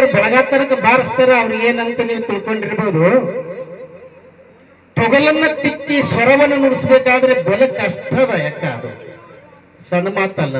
ಅವ್ರು ಬೆಳಗಾತನಕ ಬಾರಿಸ್ತಾರ ಅವ್ರು ಏನಂತ ನೀವು ತಿಳ್ಕೊಂಡಿರ್ಬೋದು. ತೊಗಲನ್ನ ತಿಕ್ಕಿ ಸ್ವರವನ್ನು ನುಡಿಸ್ಬೇಕಾದ್ರೆ ಬಲ ಕಷ್ಟದ ಯಾಕ ಅದು? ಸಣ್ಣ ಮಾತಲ್ಲ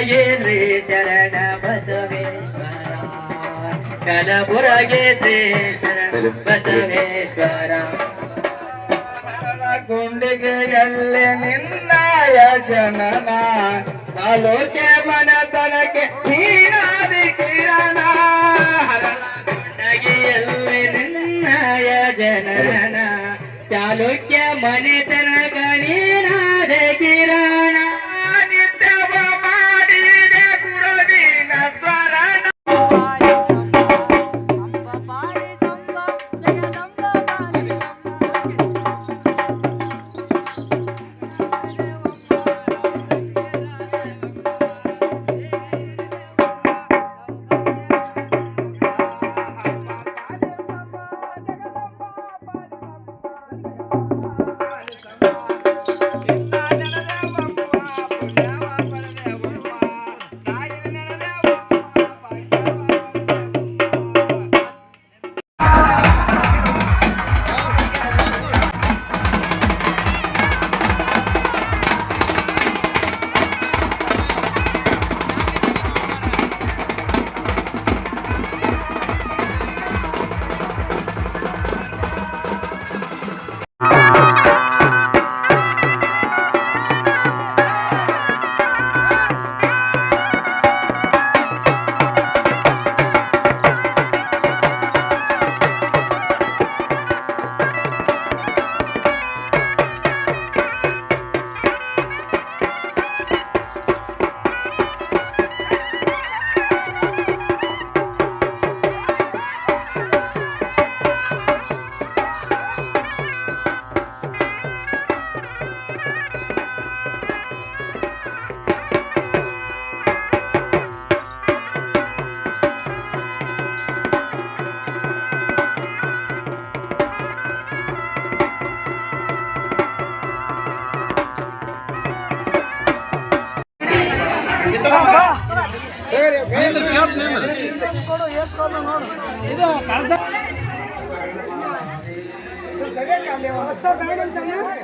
ಕಲಬುರಗಿ ಶ್ರೀ ಶರಣ ಬಸವೇಶ್ವರ ಕಲಬುರಗಿ ಶ್ರೀ ಶರಣ ಬಸವೇಶ್ವರ ಗುಂಡಿಗೆಯಲ್ಲಿ ನಿನ್ನಾಯ ಜನನ ತಾಲೂಕೆ ಮನತನಕ್ಕೆ ಕಿರಣ. ಜನನ ಚಾಲುಕ್ಯ ಮನೆತನಕ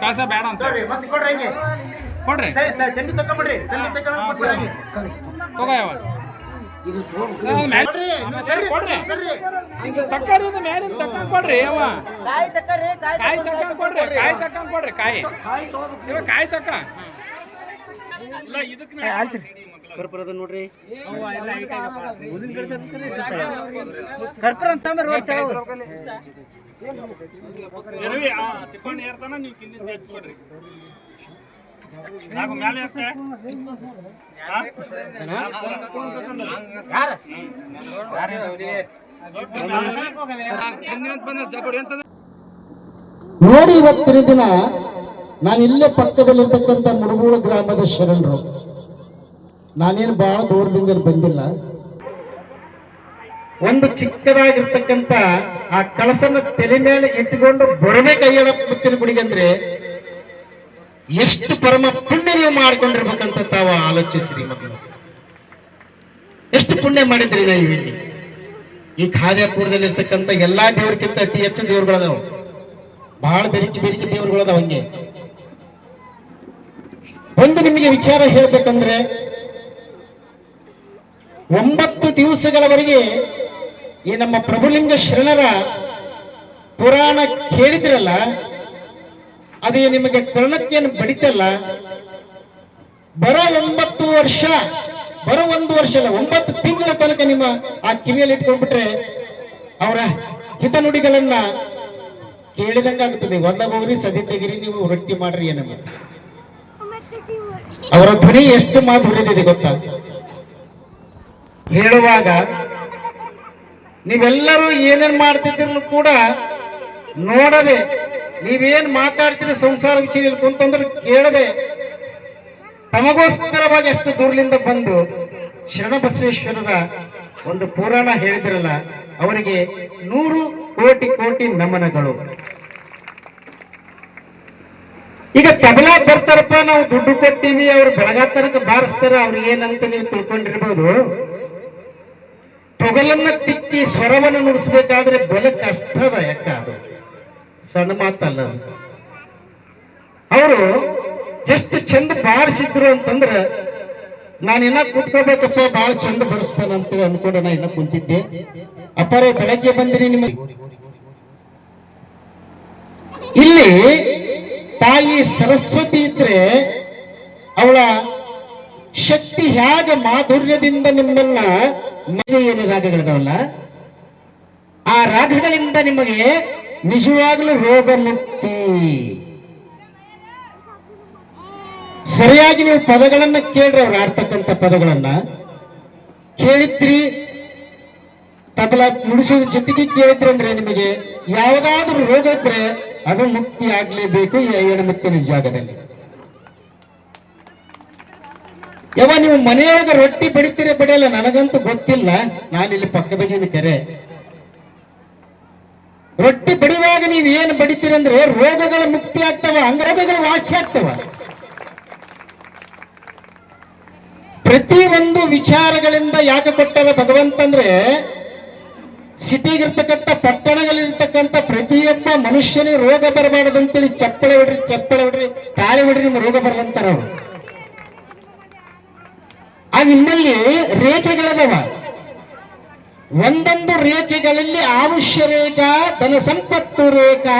ಕಳಸ ಬೇಡ ಅಂತ. ಮತ್ತೆ ಕೊಡ್ರಿ ಹಿಂಗೆ. ಕೊಡ್ರಿ. ತಂಡಿ ತಕೊಂಬಿಡ್ರಿ ತಂಡಿ ತಕೊಂಡ್ಬಿಡ್ರಿ ತಗೋ ಇದು ಕೊಡ್ರಿ ಸರ್ರಿ ತಕ್ಕರಿ ಕೊಡ್ರಿ ಯಾವ ಕಾಯಿ ತಕೊಂಡ್ ಕೊಡ್ರಿ ಕಾಯಿ ಕೊಡ್ರಿ. ಕಾಯಿ. ಇವ ಕಾಯಿ ತಕ್ಕ. ಕರ್ಪೂರ ಅದ ನೋಡ್ರಿ. ಎರವಿ ಅಂತ ನೋಡಿ ಇವತ್ತಿನ ದಿನ ನಾನು ಇಲ್ಲೇ ಪಕ್ಕದಲ್ಲಿರ್ತಕ್ಕಂಥ ಮುಡುಗೂಳ ಗ್ರಾಮದ ಶರಣರು. ನಾನೇನು ಬಹಳ ದೂರದಿಂದ ಬಂದಿಲ್ಲ. ಒಂದು ಚಿಕ್ಕದಾಗಿರ್ತಕ್ಕಂತ ಆ ಕಳಸನ್ನ ತಲೆ ಮೇಲೆ ಇಟ್ಟುಕೊಂಡು ಬರಬೇಕು ಕೈಯಡ ಮುತ್ತಿನ ಗುಡಿಗೆ ಅಂದ್ರೆ ಎಷ್ಟು ಪರಮ ಪುಣ್ಯ ನೀವು ಮಾಡ್ಕೊಂಡಿರ್ಬೇಕಂತ ತಾವ ಆಲೋಚಿಸ್ರಿ ಮಕ್ಕಳು. ಎಷ್ಟು ಪುಣ್ಯ ಮಾಡಿದ್ರಿ ನಾ ಇಲ್ಲಿ? ಈ ಖಾದ್ಯಾಪುರದಲ್ಲಿ ಇರ್ತಕ್ಕಂಥ ಎಲ್ಲಾ ದೇವ್ರಕ್ಕಿಂತ ಅತಿ ಹೆಚ್ಚು ದೇವ್ರುಗಳದಾವ. ಬಹಳ ಬೆರಿಕೆ ಬೆರಿಕೆ ದೇವರುಗಳದಾವ ಹಂಗೆ. ಒಂದು ನಿಮಗೆ ವಿಚಾರ ಹೇಳ್ಬೇಕಂದ್ರೆ ಒಂಬತ್ತು ದಿವಸಗಳವರೆಗೆ ಈ ನಮ್ಮ ಪ್ರಭುಲಿಂಗ ಶರಣರ ಪುರಾಣ ಕೇಳಿದ್ರಲ್ಲ, ಅದೇ ನಿಮಗೆ ಕರ್ಣಕ್ಕೇನು ಬಡಿತಲ್ಲ? ಬರೋ ಒಂಬತ್ತು ವರ್ಷ, ಬರೋ ಒಂದು ವರ್ಷ ಅಲ್ಲ, ಒಂಬತ್ತು ತಿಂಗಳ ತನಕ ನಿಮ್ಮ ಆ ಕಿವಿಯಲ್ಲಿ ಇಟ್ಕೊಂಡ್ಬಿಟ್ರೆ ಅವರ ಹಿತನುಡಿಗಳನ್ನ ಕೇಳಿದಂಗಾಗುತ್ತದೆ ಒಂದಗೋಗ್ರಿ ಸದಿ ತೆಗಿರಿ, ನೀವು ರೊಟ್ಟಿ ಮಾಡ್ರಿ ಏನಮ್ಮ ಅವರ ಧ್ವನಿ ಎಷ್ಟು ಮಾಧುರ್ಯದಿದೆ ಗೊತ್ತಾ? ಹೇಳುವಾಗ ನೀವೆಲ್ಲರೂ ಏನೇನ್ ಮಾಡ್ತಿದ್ರು ಕೂಡ ನೋಡದೆ ನೀವೇನ್ ಮಾತಾಡ್ತೀರಿ ಸಂಸಾರ ವಿಚಾರ ಕುಂತಂದ್ರೆ ಕೇಳದೆ ತಮಗೋಸ್ಕರವಾಗಿ ಅಷ್ಟು ದೂರದಿಂದ ಬಂದು ಶರಣಬಸವೇಶ್ವರರ ಒಂದು ಪುರಾಣ ಹೇಳಿದ್ರಲ್ಲ, ಅವರಿಗೆ ನೂರು ಕೋಟಿ ಕೋಟಿ ನಮನಗಳು. ಈಗ ತಬಲಾ ಬರ್ತಾರಪ್ಪ, ನಾವು ದುಡ್ಡು ಕೊಟ್ಟಿವಿ, ಅವ್ರು ಬೆಳಗಾತನಕ್ಕೆ ಬಾರಿಸ್ತಾರೆ ಬಾರಿಸ್ತಾರ ಅವ್ರಿಗೆ ಏನಂತ ನೀವು ತಿಳ್ಕೊಂಡಿರ್ಬೋದು. ತೊಗಲನ್ನ ತಿಕ್ಕಿ ಸ್ವರವನ್ನು ನುಡಿಸ್ಬೇಕಾದ್ರೆ ಬಲ ಕಷ್ಟದ ಯಾಕ ಅದು ಸಣ್ಣ ಮಾತಲ್ಲ. ಅವರು ಎಷ್ಟು ಚಂದ ಬಾರಿಸಿದ್ರು ಅಂತಂದ್ರ, ನಾನು ಇನ್ನ ಕೂತ್ಕೋಬೇಕಪ್ಪ ಬಹಳ ಚಂದ ಬರೆಸ್ತಾನ ಅಂತ ಅನ್ಕೊಂಡು ನಾ ಇನ್ನ ಕುಂತಿದ್ದೆ ಅಪ್ಪರೇ, ಬೆಳಗ್ಗೆ ಬಂದಿರಿ ನಿಮಗೆ ಇಲ್ಲಿ ತಾಯಿ ಸರಸ್ವತಿ ಇದ್ರೆ ಅವಳ ಶಕ್ತಿ ಹೇಗೆ ಮಾಧುರ್ಯದಿಂದ ನಿಮ್ಮನ್ನ ಮನೆ ಏನು ರಾಗಗಳಿದಾವಲ್ಲ ಆ ರಾಗಗಳಿಂದ ನಿಮಗೆ ನಿಜವಾಗಲೂ ರೋಗ ಮುಕ್ತಿ. ಸರಿಯಾಗಿ ನೀವು ಪದಗಳನ್ನ ಕೇಳ್ರಿ ಅವ್ರು ಆಡ್ತಕ್ಕಂಥ ಪದಗಳನ್ನ. ಕೇಳಿದ್ರಿ, ತಬಲ ನುಡಿಸೋದ್ರ ಜೊತೆಗೆ ಕೇಳಿದ್ರಿ ಅಂದ್ರೆ ನಿಮಗೆ ಯಾವುದಾದ್ರೂ ರೋಗ ಇದ್ರೆ ಅದು ಮುಕ್ತಿ ಆಗ್ಲೇಬೇಕು ಈ ಏಳು ಮುಕ್ತಿನ ಜಾಗದಲ್ಲಿ. ಯಾವ ನೀವು ಮನೆಯೊಳಗೆ ರೊಟ್ಟಿ ಬಡಿತೀರಿ ಬಡಿಯಲ್ಲ ನನಗಂತೂ ಗೊತ್ತಿಲ್ಲ. ನಾನಿಲ್ಲಿ ಪಕ್ಕದಾಗಿನ ಕೆರೆ. ರೊಟ್ಟಿ ಬಡಿಯುವಾಗ ನೀವು ಏನು ಬಡಿತೀರಿ ಅಂದ್ರೆ ರೋಗಗಳ ಮುಕ್ತಿ ಆಗ್ತವ, ಅಂಗರೋಗಗಳು ವಾಸಿ ಆಗ್ತವ. ಪ್ರತಿ ಒಂದು ವಿಚಾರಗಳಿಂದ ಯಾಕೆ ಕೊಟ್ಟವ ಭಗವಂತ ಅಂದ್ರೆ ಸಿಟಿಗಿರ್ತಕ್ಕಂಥ ಪಟ್ಟಣಗಳಿರ್ತಕ್ಕಂಥ ಪ್ರತಿಯೊಬ್ಬ ಮನುಷ್ಯನಿಗೆ ರೋಗ ಬರಬಾರದು ಅಂತೇಳಿ, ಚಪ್ಪಳೆ ಹೊಡ್ರಿ ಚಪ್ಪಳೆ ಹೊಡ್ರಿ, ತಾಳಿ ಹೊಡ್ರಿ, ನಿಮ್ಗೆ ರೋಗ ಬರಲಂತಾರ ಅವರು. ಆ ನಿಮ್ಮಲ್ಲಿ ರೇಖೆಗಳದವ. ಒಂದೊಂದು ರೇಖೆಗಳಲ್ಲಿ ಆಯುಷ್ಯ ರೇಖಾ ಧನ ಸಂಪತ್ತು ರೇಖಾ,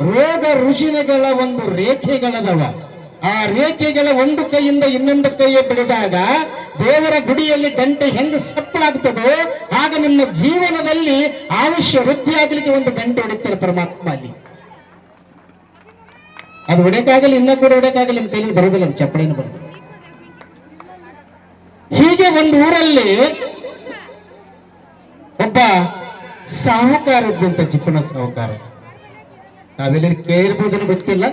ರೋಗ ರುಜಿನಗಳ ಒಂದು ರೇಖೆಗಳದವ. ಆ ರೇಖೆಗಳ ಒಂದು ಕೈಯಿಂದ ಇನ್ನೊಂದು ಕೈಯ ಬಿಡಿದಾಗ ದೇವರ ಗುಡಿಯಲ್ಲಿ ಗಂಟೆ ಹೆಂಗೆ ಸಪ್ಪಳಾಗ್ತದೋ, ಆಗ ನಿಮ್ಮ ಜೀವನದಲ್ಲಿ ಆಯುಷ್ಯ ವೃದ್ಧಿ ಆಗ್ಲಿಕ್ಕೆ ಒಂದು ಗಂಟೆ ಹೊಡಿತಾರೆ ಪರಮಾತ್ಮ ಅಲ್ಲಿ. ಅದು ಹೊಡೆಯಕ್ಕಾಗಲಿ, ಇನ್ನೂ ಕೂಡ ಹೊಡೆಯಕ್ಕಾಗಲಿ, ನಿಮ್ಮ ಕೈಲಿ ಬರೋದಿಲ್ಲ ಚಪ್ಪಳಿನ ಬರೋದು ಹೀಗೆ ಒಂದು ಊರಲ್ಲಿ ಒಬ್ಬ ಸಾಹುಕಾರ ಇದ್ದಂತ ಚಿಕ್ಕನ ಸಾಹುಕಾರ. ನಾವೆಲ್ಲರೂ ಕೇಳಿರ್ಬೋದನ್ನು ಗೊತ್ತಿಲ್ಲ.